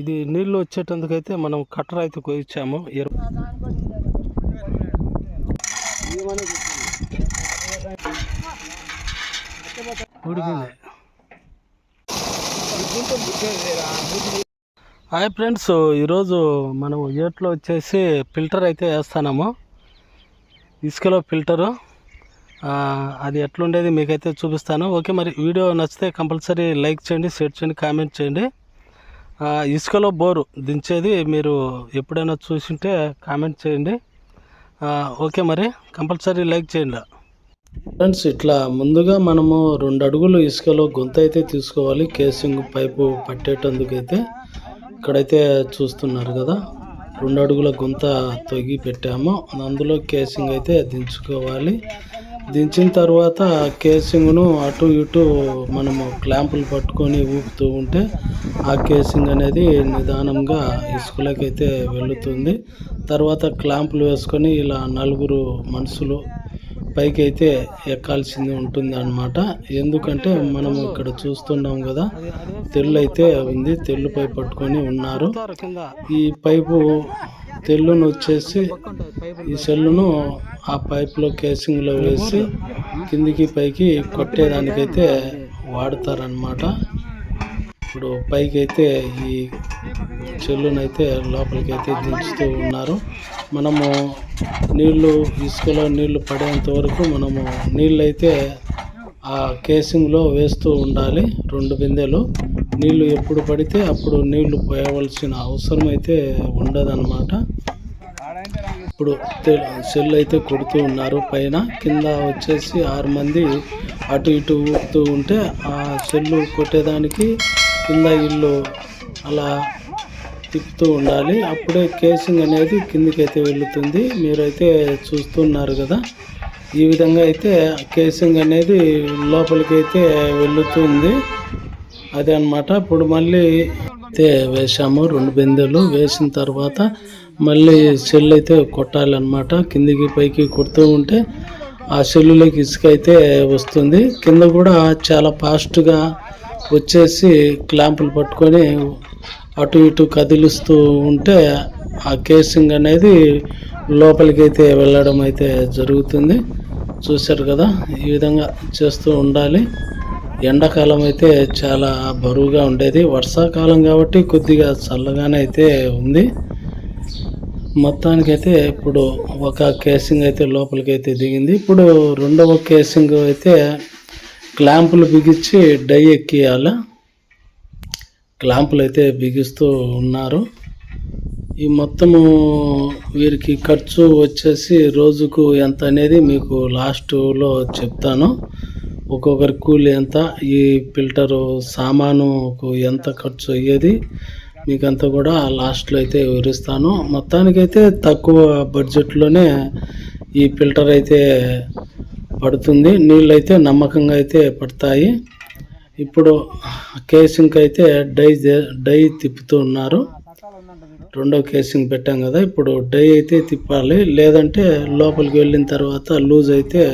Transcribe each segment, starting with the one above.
ఇది నీళ్ళు వచ్చేటందుకైతే మనం కట్టర్ అయితే కోయించాము హాయ్ ఫ్రెండ్స్ ఈరోజు మనం ఏట్లో వచ్చేసి ఫిల్టర్ అయితే వేస్తున్నాము. ఇసుకలో ఫిల్టరు. అది ఎట్లుండేది మీకైతే చూపిస్తాను. ఓకే మరి వీడియో నచ్చితే కంపల్సరీ లైక్ చేయండి షేర్ చేయండి కామెంట్ చేయండి. ఇసుకలో బోరు దించేది మీరు ఎప్పుడైనా చూసింటే కామెంట్ చేయండి. ఓకే మరి కంపల్సరీ లైక్ చేయండి. ఫ్రెండ్స్ ఇట్లా ముందుగా మనము రెండు అడుగులు ఇసుకలో గుంత అయితే తీసుకోవాలి. కేసింగ్ పైపు పట్టేటందుకైతే ఇక్కడైతే చూస్తున్నారు కదా రెండు అడుగుల గుంత తొగి పెట్టాము అందులో కేసింగ్ అయితే దించుకోవాలి. దించిన తర్వాత కేసింగ్ను అటు ఇటు మనము క్లాంపులు పట్టుకొని ఊపుతూ ఉంటే ఆ కేసింగ్ అనేది నిదానంగా ఇసుకలకైతే వెళుతుంది. తర్వాత క్లాంపులు వేసుకొని ఇలా నలుగురు మనుషులు పైకి అయితే ఎక్కాల్సింది ఉంటుంది అన్నమాట ఎందుకంటే మనం ఇక్కడ చూస్తున్నాం కదా తెల్లు అయితే ఉంది తెల్లు పై పట్టుకొని ఉన్నారు. ఈ పైపు తెల్లును వచ్చేసి ఈ సెల్లును ఆ పైపులో కేసింగ్లో వేసి కిందికి పైకి కొట్టేదానికైతే వాడతారనమాట ఇప్పుడు పైకి అయితే ఈ చెల్లునైతే లోపలికి అయితే దించుతూ ఉన్నారు. మనము నీళ్ళు ఇసుకలో నీళ్ళు పడేంత వరకు మనము నీళ్ళు అయితే ఆ కేసింగ్లో వేస్తూ ఉండాలి రెండు బిందెలు. నీళ్ళు ఎప్పుడు పడితే అప్పుడు నీళ్ళు పోయవలసిన అవసరం అయితే ఉండదన్నమాట. ఇప్పుడు సెల్ అయితే కొడుతూ ఉన్నారు. పైన కింద వచ్చేసి ఆరు మంది అటు ఇటు ఊపుతూ ఉంటే ఆ సెల్లు కొట్టేదానికి కింద ఇల్లు అలా తిప్పుతూ ఉండాలి. అప్పుడే కేసింగ్ అనేది కిందికైతే వెళుతుంది. మీరైతే చూస్తున్నారు కదా. ఈ విధంగా అయితే కేసింగ్ అనేది లోపలికి అయితే వెళుతుంది. అదే అన్నమాట. ఇప్పుడు మళ్ళీ అయితే వేసాము రెండు బిందెలు. వేసిన తర్వాత మళ్ళీ సెల్ అయితే కొట్టాలన్నమాట. కిందికి పైకి కొడుతూ ఉంటే ఆ సెల్లులోకి ఇసుక అయితే వస్తుంది. కింద కూడా చాలా ఫాస్ట్గా వచ్చేసి క్లాంపులు పట్టుకొని అటు ఇటు కదిలిస్తూ ఉంటే ఆ కేసింగ్ అనేది లోపలికి అయితే వెళ్ళడం అయితే జరుగుతుంది. చూశారు కదా? ఈ విధంగా చేస్తూ ఉండాలి. ఎండాకాలం అయితే చాలా బరువుగా ఉండేది. వర్షాకాలం కాబట్టి కొద్దిగా చల్లగానే అయితే ఉంది. మొత్తానికైతే ఇప్పుడు ఒక కేసింగ్ అయితే లోపలికి అయితే దిగింది. ఇప్పుడు రెండవ కేసింగ్ అయితే క్లాంపులు బిగించి డై ఎక్కియాల. క్లాంపులు అయితే బిగిస్తూ ఉన్నారు. ఈ మొత్తము వీరికి ఖర్చు వచ్చేసి రోజుకు ఎంత అనేది మీకు లాస్ట్లో చెప్తాను. ఒక్కొక్కరి కూలి ఎంత ఈ ఫిల్టరు సామానుకు ఎంత ఖర్చు అయ్యేది మీకు అంతా కూడా లాస్ట్లో అయితే వివరిస్తాను. మొత్తానికైతే తక్కువ బడ్జెట్లోనే ఈ ఫిల్టర్ అయితే పడుతుంది. నీళ్ళు అయితే నమ్మకంగా అయితే పడతాయి. ఇప్పుడు కేసింగ్కి అయితే డై డై తిప్పుతూ ఉన్నారు. రెండో కేసింగ్ పెట్టాం కదా ఇప్పుడు డై అయితే తిప్పాలి. లేదంటే లోపలికి వెళ్ళిన తర్వాత లూజ్ అయితే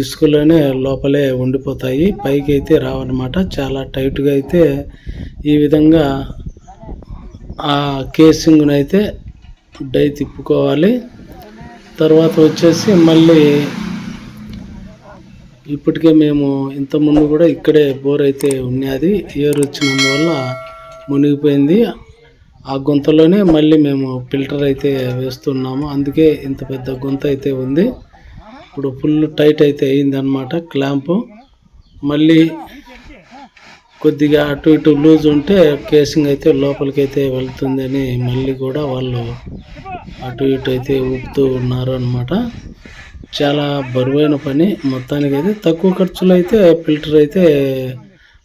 ఇసుకలోనే లోపలే ఉండిపోతాయి. పైకి అయితే రావన్నమాట. చాలా టైట్గా అయితే ఈ విధంగా ఆ కేసింగ్ను అయితే డై తిప్పుకోవాలి. తర్వాత వచ్చేసి మళ్ళీ ఇప్పటికే మేము ఇంతకుముందు కూడా ఇక్కడే బోర్ అయితే ఉన్నది. ఏరు వచ్చినందువల్ల మునిగిపోయింది. ఆ గుంతలోనే మళ్ళీ మేము ఫిల్టర్ అయితే వేస్తున్నాము. అందుకే ఇంత పెద్ద గుంత అయితే ఉంది. ఇప్పుడు ఫుల్ టైట్ అయితే అయింది అనమాట క్లాంపు. మళ్ళీ కొద్దిగా అటు ఇటు లూజ్ ఉంటే కేసింగ్ అయితే లోపలికి అయితే వెళ్తుందని మళ్ళీ కూడా వాళ్ళు అటు ఇటు అయితే ఊపుతూ ఉన్నారు అనమాట చాలా బరువైన పని. మొత్తానికి అయితే తక్కువ ఖర్చులో అయితే ఫిల్టర్ అయితే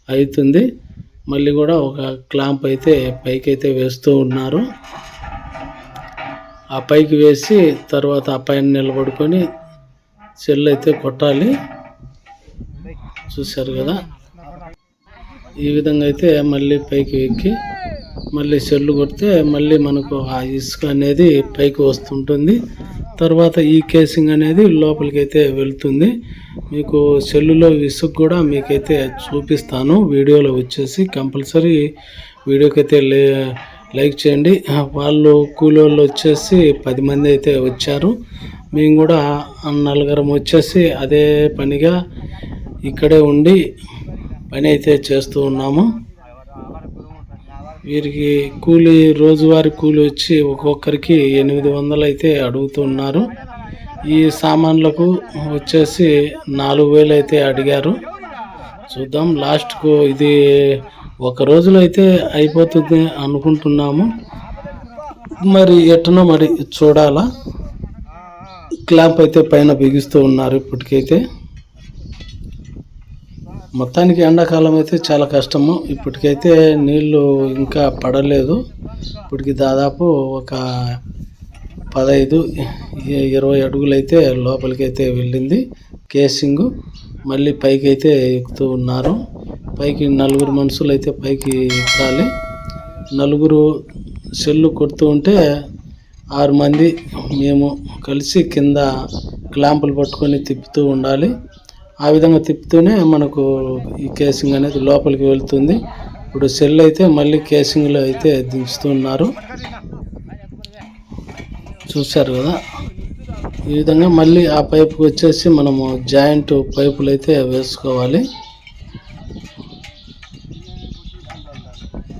అవుతుంది. మళ్ళీ కూడా ఒక క్లాంప్ అయితే పైకైతే వేస్తూ ఉన్నారు. ఆ పైకి వేసి తర్వాత ఆ పైన నిలబడుకొని సెల్ అయితే కొట్టాలి. చూశారు కదా? ఈ విధంగా అయితే మళ్ళీ పైకి ఎక్కి మళ్ళీ సెల్లు కొడితే మళ్ళీ మనకు ఆ ఇసుక అనేది పైకి వస్తుంటుంది. తర్వాత ఈ కేసింగ్ అనేది లోపలికి అయితే వెళ్తుంది. మీకు సెల్లులో ఇసుక కూడా మీకైతే చూపిస్తాను. వీడియోలో వచ్చేసి కంపల్సరీ వీడియోకి అయితే లే లైక్ చేయండి. వాళ్ళు కూలోళ్ళు వచ్చేసి పది మంది అయితే వచ్చారు. మేము కూడా నలుగురం వచ్చేసి అదే పనిగా ఇక్కడే ఉండి పని అయితే చేస్తూ ఉన్నాము. వీరికి కూలి రోజువారీ కూలి వచ్చి ఒక్కొక్కరికి ఎనిమిది వందలు అయితే అడుగుతున్నారు ఈ సామాన్లకు వచ్చేసి నాలుగు వేలు అయితే అడిగారు. చూద్దాం లాస్ట్కు ఇది ఒక రోజులో అయితే అయిపోతుంది అనుకుంటున్నాము. మరి ఎట్టనో మరి చూడాలా. క్లాంప్ అయితే పైన బిగిస్తూ ఉన్నారు ఇప్పటికైతే. మొత్తానికి ఎండాకాలం అయితే చాలా కష్టము. ఇప్పటికైతే నీళ్ళు ఇంకా పడలేదు. ఇప్పటికి దాదాపు ఒక పదహైదు ఇరవై అడుగులైతే లోపలికైతే వెళ్ళింది. కేసింగ్ మళ్ళీ పైకి అయితే ఎక్కుతూ ఉన్నారు. పైకి నలుగురు మనుషులు అయితే పైకి ఎక్కాలి. నలుగురు సెల్లు కొడుతూ ఉంటే ఆరు మంది మేము కలిసి కింద క్లాంపులు పట్టుకొని తిప్పుతూ ఉండాలి. ఆ విధంగా తిప్పుతూనే మనకు ఈ కేసింగ్ అనేది లోపలికి వెళ్తుంది. ఇప్పుడు సెల్ అయితే మళ్ళీ కేసింగ్లో అయితే దించుతున్నారు. చూశారు కదా? ఈ విధంగా మళ్ళీ ఆ పైపుకి వచ్చేసి మనము జాయింట్ పైపులు అయితే వేసుకోవాలి.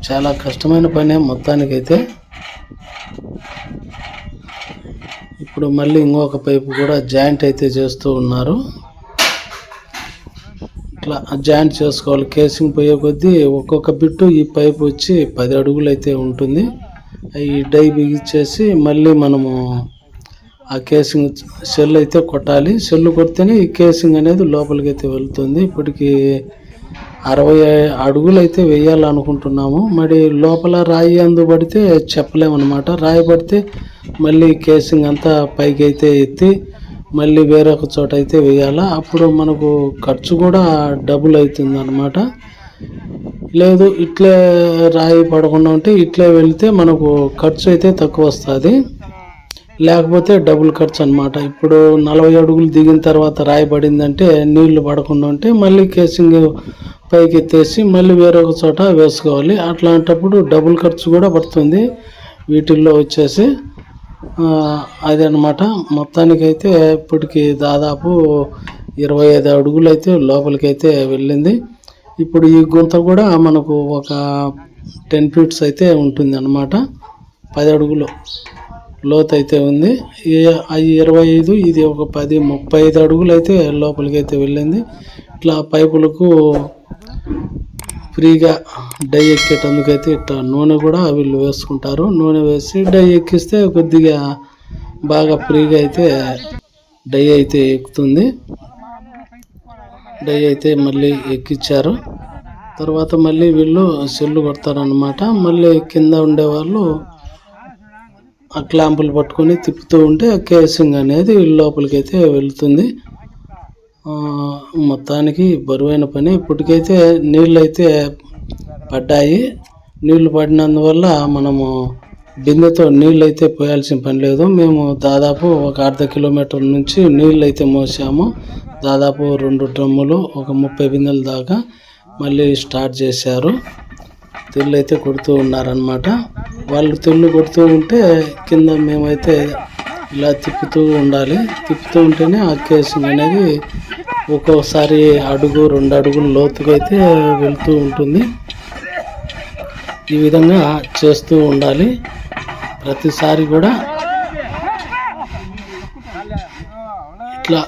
చాలా కష్టమైన పనే మొత్తానికైతే. ఇప్పుడు మళ్ళీ ఇంకొక పైపు కూడా జాయింట్ అయితే చేస్తూ ఉన్నారు. ఇట్లా జాయింట్ చేసుకోవాలి. కేసింగ్ పోయే కొద్దీ ఒక్కొక్క బిట్టు ఈ పైప్ వచ్చి పది అడుగులు అయితే ఉంటుంది. ఈ డై బిగిచ్చేసి మళ్ళీ మనము ఆ కేసింగ్ సెల్ అయితే కొట్టాలి. సెల్ కొడితేనే ఈ కేసింగ్ అనేది లోపలికి అయితే వెళ్తుంది. ఇప్పటికి అరవై అడుగులు అయితే వేయాలనుకుంటున్నాము. మరి లోపల రాయి అందుబడితే చెప్పలేమన్నమాట. రాయి పడితే మళ్ళీ కేసింగ్ అంతా పైకి అయితే ఎత్తి మళ్ళీ వేరొక చోట అయితే వేయాలా? అప్పుడు మనకు ఖర్చు కూడా డబుల్ అవుతుంది అనమాట లేదు ఇట్లే రాయి పడకుండా ఉంటే ఇట్లే వెళితే మనకు ఖర్చు అయితే తక్కువ వస్తుంది. లేకపోతే డబుల్ ఖర్చు అనమాట ఇప్పుడు నలభై అడుగులు దిగిన తర్వాత రాయి పడిందంటే నీళ్ళు పడకుండా ఉంటే మళ్ళీ కేసింగ్ పైకి ఎత్తేసి మళ్ళీ వేరొక చోట వేసుకోవాలి. అట్లాంటప్పుడు డబుల్ ఖర్చు కూడా పడుతుంది. వీటిల్లో వచ్చేసి అదనమాట మొత్తానికైతే ఇప్పటికి దాదాపు ఇరవై ఐదు అడుగులు అయితే లోపలికైతే వెళ్ళింది. ఇప్పుడు ఈ గుంత కూడా మనకు ఒక టెన్ ఫీట్స్ అయితే ఉంటుంది అనమాట పది అడుగులు లోతు అయితే ఉంది. ఈ ఇరవై ఐదు ఇది ఒక పది ముప్పై ఐదు అడుగులు అయితే లోపలికి అయితే వెళ్ళింది. ఇట్లా పైపులకు ఫ్రీగా డై ఎక్కేటందుకైతే ఇట్లా నూనె కూడా వీళ్ళు వేసుకుంటారు. నూనె వేసి డై ఎక్కిస్తే కొద్దిగా బాగా ఫ్రీగా అయితే డై అయితే ఎక్కుతుంది. డై అయితే మళ్ళీ ఎక్కిచ్చారు. తర్వాత మళ్ళీ వీళ్ళు సెల్లు కొడతారనమాట మళ్ళీ కింద ఉండేవాళ్ళు ఆ క్లాంపులు పట్టుకొని తిప్పుతూ ఉంటే ఆ కేసింగ్ అనేది లోపలికైతే వెళుతుంది. మొత్తానికి బరువైన పని. ఇప్పటికైతే నీళ్ళు అయితే పడ్డాయి. నీళ్ళు పడినందువల్ల మనము బిందెతో నీళ్ళు అయితే పోయాల్సిన పని లేదు. మేము దాదాపు ఒక అర్ధ కిలోమీటర్ నుంచి నీళ్ళు అయితే మోసాము. దాదాపు రెండు డ్రమ్ములు ఒక ముప్పై బిందెల దాకా మళ్ళీ స్టార్ట్ చేశారు. తెల్లు అయితే కొడుతూ ఉన్నారనమాట వాళ్ళు తెల్లు కొడుతూ ఉంటే కింద మేమైతే ఇలా తిప్పుతూ ఉండాలి. తిప్పుతూ ఉంటేనే ఆ అనేది ఒక్కొక్కసారి అడుగు రెండు అడుగులు లోతుగా అయితే వెళ్తూ ఉంటుంది. ఈ విధంగా చేస్తూ ఉండాలి. ప్రతిసారి కూడా ఇట్లా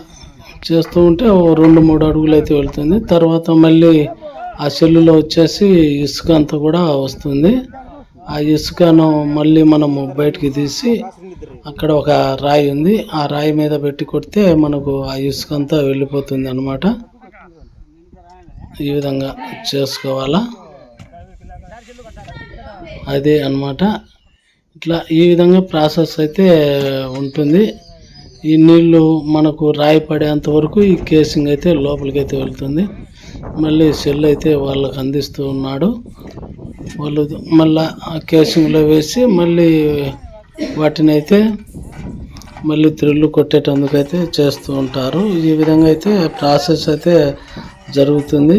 చేస్తూ ఉంటే ఓ రెండు మూడు అడుగులు అయితే వెళ్తుంది. తర్వాత మళ్ళీ ఆ చెల్లులో వచ్చేసి ఇసుక అంతా కూడా వస్తుంది. ఆ ఇసుకను మళ్ళీ మనము బయటికి తీసి అక్కడ ఒక రాయి ఉంది. ఆ రాయి మీద పెట్టి కొడితే మనకు ఆ ఇసుక అంతా వెళ్ళిపోతుంది అనమాట ఈ విధంగా చేసుకోవాలా? అదే అన్నమాట. ఇట్లా ఈ విధంగా ప్రాసెస్ అయితే ఉంటుంది. ఈ నీళ్ళు మనకు రాయి పడేంత వరకు ఈ కేసింగ్ అయితే లోపలికి అయితే వెళ్తుంది. మళ్ళీ సెల్ అయితే వాళ్ళకి అందిస్తూ ఉన్నాడు. వాళ్ళు మళ్ళా ఆ కేసింగ్లో వేసి మళ్ళీ వాటిని అయితే మళ్ళీ త్రిల్లు కొట్టేటందుకైతే చేస్తూ ఉంటారు. ఈ విధంగా అయితే ప్రాసెస్ అయితే జరుగుతుంది.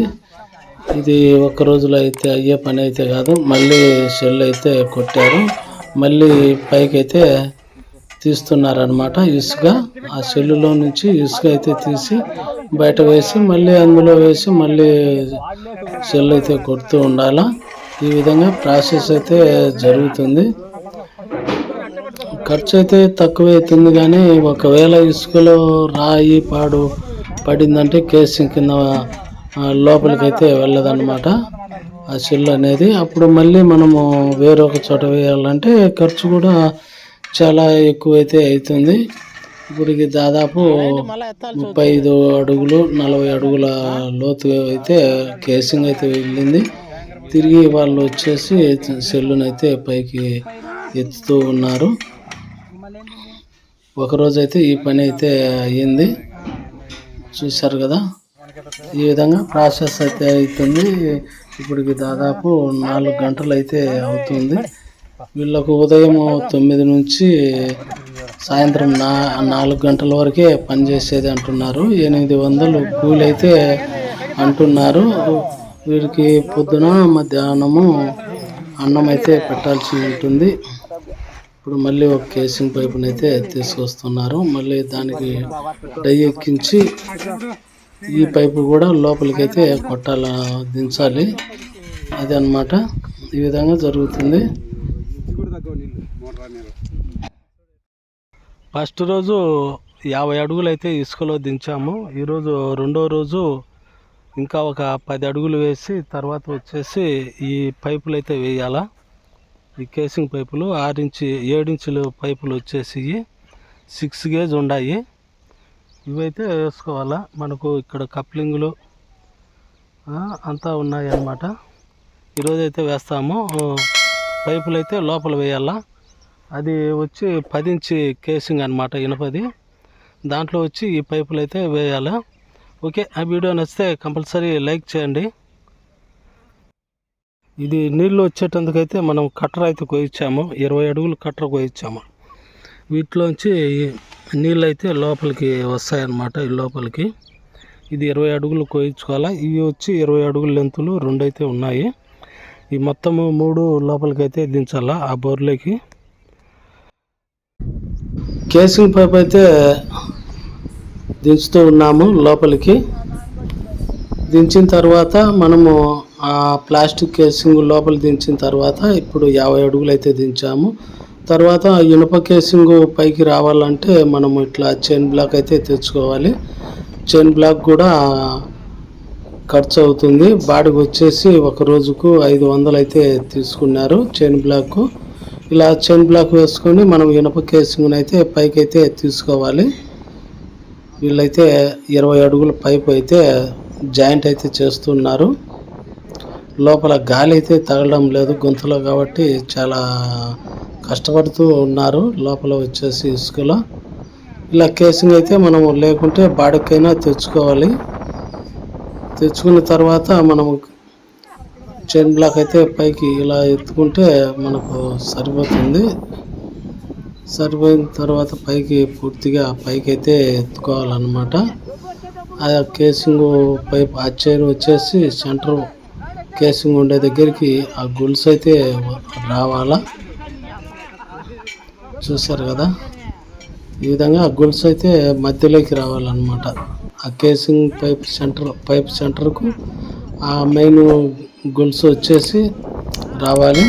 ఇది ఒక రోజులో అయితే అయ్యే పని అయితే కాదు. మళ్ళీ సెల్ అయితే కొట్టారు. మళ్ళీ పైకి అయితే తీస్తున్నారనమాట ఇసుక. ఆ సెల్లులో నుంచి ఇసుక అయితే తీసి బయట వేసి మళ్ళీ అందులో వేసి మళ్ళీ సెల్ అయితే కొడుతూ ఉండాలా. ఈ విధంగా ప్రాసెస్ అయితే జరుగుతుంది. ఖర్చు అయితే తక్కువ అవుతుంది కానీ ఒకవేళ ఇసుకలో రాయి పాడు పడిందంటే కేసింగ్ కింద లోపలికైతే వెళ్ళదన్నమాట. ఆ సెల్ అనేది అప్పుడు మళ్ళీ మనము వేరొక చోట వేయాలంటే ఖర్చు కూడా చాలా ఎక్కువైతే అవుతుంది. ఇప్పటికి దాదాపు ముప్పై ఐదు అడుగులు నలభై అడుగుల లోతు అయితే కేసింగ్ అయితే వెళ్ళింది. తిరిగి వాళ్ళు వచ్చేసి సెల్లునైతే పైకి ఎత్తుతూ ఉన్నారు. ఒకరోజు అయితే ఈ పని అయితే అయ్యింది. చూశారు కదా? ఈ విధంగా ప్రాసెస్ అయితే అవుతుంది ఇప్పటికి దాదాపు నాలుగు గంటలు అయితే అవుతుంది. వీళ్ళకు ఉదయం తొమ్మిది నుంచి సాయంత్రం నా నాలుగు గంటల వరకే పనిచేసేది అంటున్నారు. ఎనిమిది వందలు కూలి అయితే అంటున్నారు. వీరికి పొద్దున మధ్యాహ్నము అన్నం అయితే పెట్టాల్సి ఉంటుంది. ఇప్పుడు మళ్ళీ ఒక కేసింగ్ పైపుని అయితే తీసుకొస్తున్నారు. మళ్ళీ దానికి డై ఎక్కించి ఈ పైపు కూడా లోపలికైతే కొట్టాల దించాలి. అది అనమాట ఈ విధంగా జరుగుతుంది. ఫస్ట్ రోజు యాభై అడుగులు అయితే ఇసుకలో దించాము. ఈరోజు రెండో రోజు ఇంకా ఒక పది అడుగులు వేసి తర్వాత వచ్చేసి ఈ పైపులు అయితే వేయాలా? ఈ కేసింగ్ పైపులు ఆరించి ఏడించులు పైపులు వచ్చేసి సిక్స్ గేజ్ ఉన్నాయి ఇవైతే వేసుకోవాలా? మనకు ఇక్కడ కప్లింగులు అంతా ఉన్నాయి అన్నమాట ఈరోజైతే వేస్తాము. పైపులు అయితే లోపల వేయాలా? అది వచ్చి పది ఇంచి కేసింగ్ అనమాట ఇనపది. దాంట్లో వచ్చి ఈ పైపులు అయితే వేయాలా. ఓకే ఆ వీడియో నచ్చితే కంపల్సరీ లైక్ చేయండి. ఇది నీళ్ళు వచ్చేటందుకైతే మనం కట్టర అయితే కోయించాము ఇరవై అడుగులు కట్టర కోయించాము వీటిలోంచి నీళ్ళు అయితే లోపలికి వస్తాయన్నమాట ఈ లోపలికి. ఇది ఇరవై అడుగులు కోయించుకోవాలా ఇవి వచ్చి ఇరవై అడుగుల లెంతులు రెండు అయితే ఉన్నాయి. ఈ మొత్తము మూడు లోపలికి అయితే దించాలా ఆ బోర్లోకి. కేసింగ్ పైప్ అయితే దించుతూ ఉన్నాము లోపలికి. దించిన తర్వాత మనము ఆ ప్లాస్టిక్ కేసింగ్ లోపల దించిన తర్వాత ఇప్పుడు యాభై అడుగులు అయితే దించాము. తర్వాత ఇనుప కేసింగ్ పైకి రావాలంటే మనము ఇట్లా చైన్ బ్లాక్ అయితే తెచ్చుకోవాలి. చైన్ బ్లాక్ కూడా ఖర్చు అవుతుంది బాడికి వచ్చేసి ఒక రోజుకు ఐదు వందలు అయితే తీసుకున్నారు చైన్ బ్లాక్. ఇలా చైన్ బ్లాక్ వేసుకొని మనం ఇనుప కేసింగ్ అయితే పైకి అయితే తీసుకోవాలి. వీళ్ళైతే ఇరవై అడుగుల పైపు అయితే జాయింట్ అయితే చేస్తున్నారు. లోపల గాలి అయితే తగలడం లేదు గొంతులో కాబట్టి చాలా కష్టపడుతూ ఉన్నారు. లోపల వచ్చేసి ఇసుకలో. ఇలా కేసింగ్ అయితే మనము లేకుంటే బాడికైనా తెచ్చుకోవాలి. తెచ్చుకున్న తర్వాత మనము చైన్ బ్లాక్ అయితే పైకి ఇలా ఎత్తుకుంటే మనకు సరిపోతుంది. సరిపోయిన తర్వాత పైకి పూర్తిగా పైకి అయితే ఎత్తుకోవాలన్నమాట. ఆ కేసింగ్ పైప్ ఆ చైన్ వచ్చేసి సెంటర్ కేసింగ్ ఉండే దగ్గరికి ఆ గొలుసు అయితే రావాలా? చూసారు కదా? ఈ విధంగా ఆ గొలుసు అయితే మధ్యలోకి రావాలన్నమాట. ఆ కేసింగ్ పైప్ సెంటర్ పైప్ సెంటర్కు ఆ మెయిన్ గొలుసు వచ్చేసి రావాలి.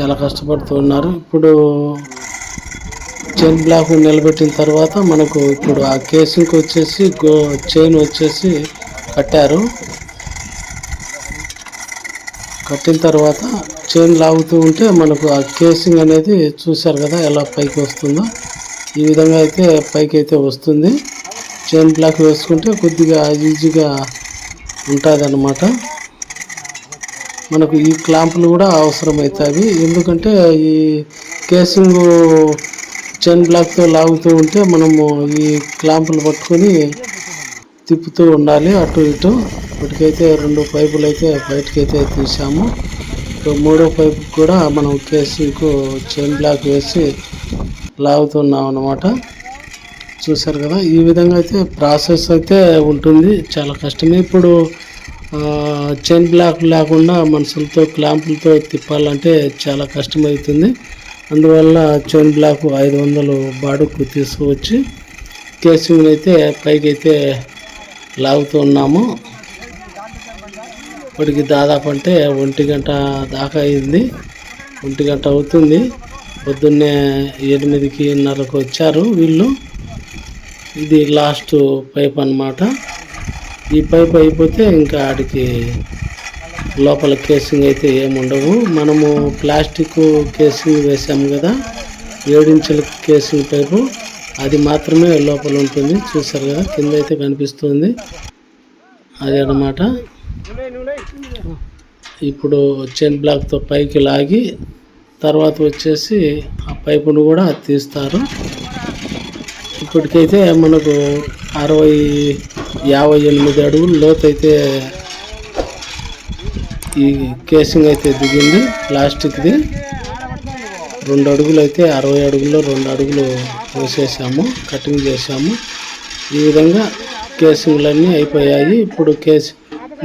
చాలా కష్టపడుతూ ఉన్నారు. ఇప్పుడు చైన్ బ్లాక్ నిలబెట్టిన తర్వాత మనకు ఇప్పుడు ఆ కేసింగ్కి వచ్చేసి గో చైన్ వచ్చేసి కట్టారు. కట్టిన తర్వాత చైన్ లాగుతూ ఉంటే మనకు ఆ కేసింగ్ అనేది చూశారు కదా ఎలా పైకి వస్తుందో. ఈ విధంగా అయితే పైకి అయితే వస్తుంది. చైన్ బ్లాక్ వేసుకుంటే కొద్దిగా ఈజీగా ఉంటుంది మనకు ఈ క్లాంపులు కూడా అవసరమవుతాయి ఎందుకంటే ఈ కేసింగ్ చైన్ బ్లాక్తో లాగుతూ ఉంటే మనము ఈ క్లాంపులు పట్టుకొని తిప్పుతూ ఉండాలి అటు ఇటు. ఇప్పటికైతే రెండు పైపులు అయితే బయటకైతే తీసాము మూడో పైపు కూడా మనం కేసింగ్కు చైన్ బ్లాక్ వేసి లాగుతున్నాం అన్నమాట చూసారు కదా ఈ విధంగా అయితే ప్రాసెస్ అయితే ఉంటుంది. చాలా కష్టమే. ఇప్పుడు చైన్ బ్లాక్ లేకుండా మనుషులతో క్లాంపులతో తిప్పాలంటే చాలా కష్టమవుతుంది అందువల్ల చైన్ బ్లాక్ ఐదు వందలు బాడుకు తీసుకువచ్చి కేసింగ్ అయితే పైకి అయితే లాగుతున్నాము ఇప్పటికి దాదాపు అంటే ఒంటి గంట దాకా అయింది. ఒంటి గంట అవుతుంది. పొద్దున్నే ఎనిమిదికి నరకు వచ్చారు వీళ్ళు. ఇది లాస్ట్ పైప్ అన్నమాట. ఈ పైప్ అయిపోతే ఇంకా ఆడికి లోపల కేసింగ్ అయితే ఏముండవు మనము ప్లాస్టిక్ కేసింగ్ వేసాము కదా ఏడించుల కేసింగ్ పైపు అది మాత్రమే లోపల ఉంటుంది. చూసారు కదా కింద అయితే కనిపిస్తుంది. అదే అనమాట ఇప్పుడు చైన్ బ్లాక్తో పైకి లాగి తర్వాత వచ్చేసి ఆ పైపును కూడా తీస్తారు. ఇప్పటికైతే మనకు అరవై యాభై ఎనిమిది అడుగులు లోతైతే ఈ కేసింగ్ అయితే దిగింది. ప్లాస్టిక్ది రెండు అడుగులు అయితే అరవై అడుగుల్లో రెండు అడుగులు వేసేసాము కటింగ్ చేసాము. ఈ విధంగా కేసింగ్లన్నీ అయిపోయాయి. ఇప్పుడు కేసు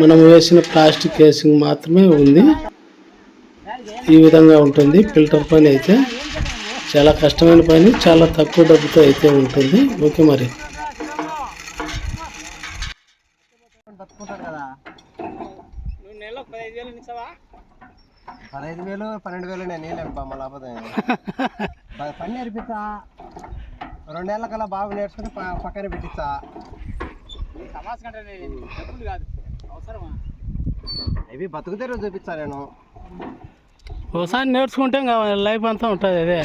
మనం వేసిన ప్లాస్టిక్ కేసింగ్ మాత్రమే ఉంది. ఈ విధంగా ఉంటుంది. ఫిల్టర్ పని అయితే చాలా కష్టమైన పని చాలా తక్కువ డబ్బుతో అయితే ఉంటుంది. ఓకే మరి. కదా పదహైదు వేలు పన్నెండు వేలు నేను వేయలేను బా మళ్ళీ అబద్ధం ప- పని నేర్పిస్తా. రెండేళ్ళ కల్లా బాగా నేర్చుకుని పక్కన పెట్టిస్తా. ఇవి బతుకుతే రోజు చూపిస్తా నేను. ఒకసారి నేర్చుకుంటే ఇంకా లైఫ్ అంతా ఉంటుంది అదే.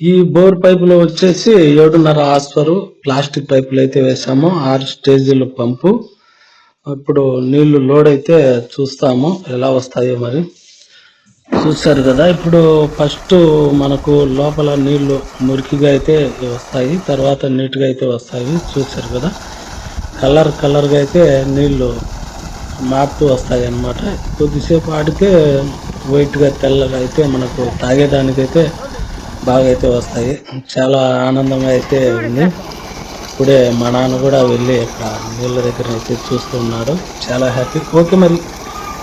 ఈ బోర్ పైపులో వచ్చేసి ఏడున్నర ఆస్పరు ప్లాస్టిక్ పైపులు అయితే వేసాము ఆరు స్టేజీల పంపు. ఇప్పుడు నీళ్ళు లోడ్ అయితే చూస్తాము ఎలా వస్తాయో మరి. చూశారు కదా ఇప్పుడు ఫస్ట్ మనకు లోపల నీళ్ళు మురికిగా అయితే వస్తాయి తర్వాత నీట్గా అయితే వస్తాయి చూసారు కదా. కలర్ కలర్గా అయితే నీళ్ళు మారుతూ వస్తాయి అన్నమాట కొద్దిసేపు ఆడితే వైట్గా తెల్లగా అయితే మనకు తాగేదానికైతే బాగా అయితే వస్తాయి. చాలా ఆనందంగా అయితే ఉంది. ఇప్పుడే మా నాన్న కూడా వెళ్ళి అక్కడ నీళ్ళ దగ్గర అయితే చూస్తున్నాడు చాలా హ్యాపీ. ఓకే మరి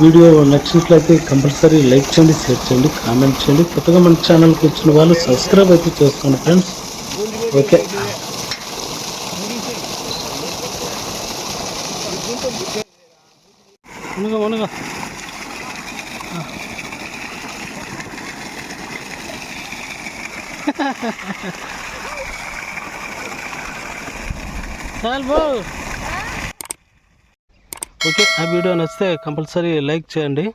వీడియో నచ్చినట్లయితే కంపల్సరీ లైక్ చేయండి షేర్ చేయండి కామెంట్ చేయండి. కొత్తగా మన ఛానల్కి వచ్చిన వాళ్ళు సబ్స్క్రైబ్ అయితే చేసుకోండి ఫ్రెండ్స్. ఓకే. చాలు బో. ఓకే ఆ వీడియో నచ్చితే కంపల్సరీ లైక్ చేయండి.